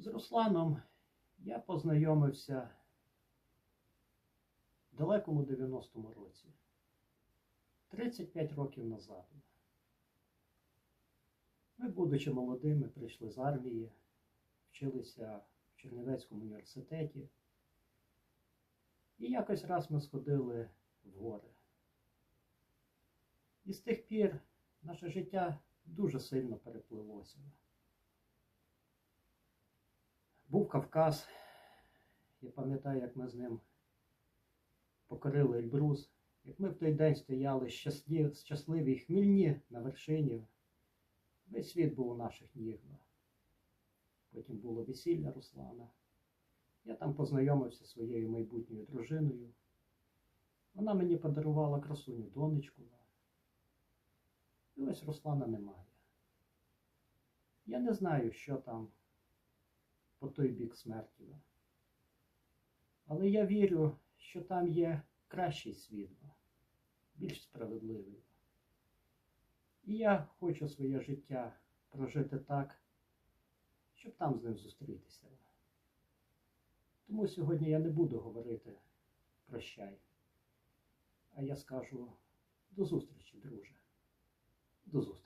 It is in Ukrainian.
З Русланом я познайомився в далекому 90-му році, 35 років назад. Ми, будучи молодими, прийшли з армії, вчилися в Чернівецькому університеті. І якось раз ми сходили в гори. І з тих пір наше життя дуже сильно переплилося. Був Кавказ. Я пам'ятаю, як ми з ним покорили Ельбрус, як ми в той день стояли щасливі, і хмільні на вершині. Весь світ був у наших ніг. Потім було весілля Руслана. Я там познайомився зі своєю майбутньою дружиною. Вона мені подарувала красуню донечку. І ось Руслана немає. Я не знаю, що там по той бік смерті. Але я вірю, що там є кращий світ, більш справедливий. І я хочу своє життя прожити так, щоб там з ним зустрітися. Тому сьогодні я не буду говорити прощай, а я скажу до зустрічі, друже. До зустрічі.